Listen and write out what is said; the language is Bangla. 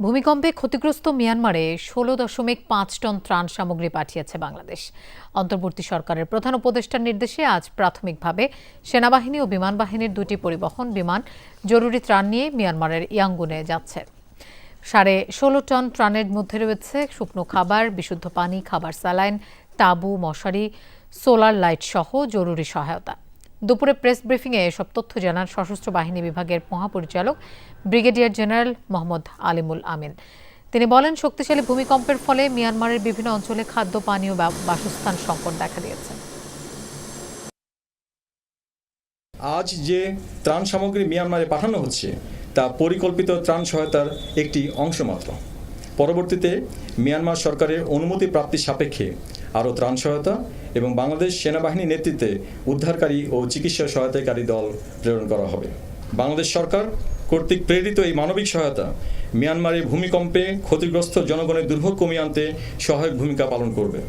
ভূমিকম্পে ক্ষতিগ্রস্ত মিয়ানমারে ষোলো দশমিক পাঁচ টন ত্রাণ সামগ্রী পাঠিয়েছে বাংলাদেশ। অন্তর্বর্তী সরকারের প্রধান উপদেষ্টার নির্দেশে আজ প্রাথমিকভাবে সেনাবাহিনী ও বিমান বাহিনীর দুটি পরিবহন, বিমান জরুরি ত্রাণ নিয়ে মিয়ানমারের ইয়াঙ্গুনে যাচ্ছে। সাড়ে ষোলো টন ত্রাণের মধ্যে রয়েছে শুকনো খাবার, বিশুদ্ধ পানি, খাবার স্যালাইন, তাঁবু, মশারি, সোলার লাইট সহ জরুরি সহায়তা। দুপুরে প্রেস ব্রিফিংয়ে এসব তথ্য জানান সশস্ত্র বাহিনী বিভাগের মহাপরিচালক ব্রিগেডিয়ার জেনারেল মোহাম্মদ আলিমুল আমিন। তিনি বলেন, শক্তিশালী ভূমিকম্পের ফলে মিয়ানমারের বিভিন্ন অঞ্চলে খাদ্য, পানীয় বাসস্থান সংকট দেখা দিয়েছে। আজ যে ত্রাণ সামগ্রী মিয়ানমারে পাঠানো হচ্ছে, তা পরিকল্পিত ত্রাণ সহায়তার একটি অংশ মাত্র। পরবর্তীতে মিয়ানমার সরকারের অনুমতি প্রাপ্তি সাপেক্ষে আরও ত্রাণ সহায়তা এবং বাংলাদেশ সেনাবাহিনী নেতৃত্বে উদ্ধারকারী ও চিকিৎসা সহায়তাকারী দল প্রেরণ করা হবে। বাংলাদেশ সরকার কর্তৃক প্রেরিত এই মানবিক সহায়তা মিয়ানমারে ভূমিকম্পে ক্ষতিগ্রস্ত জনগণের দুর্ভোগ কমিয়ে আনতে সহায়ক ভূমিকা পালন করবে।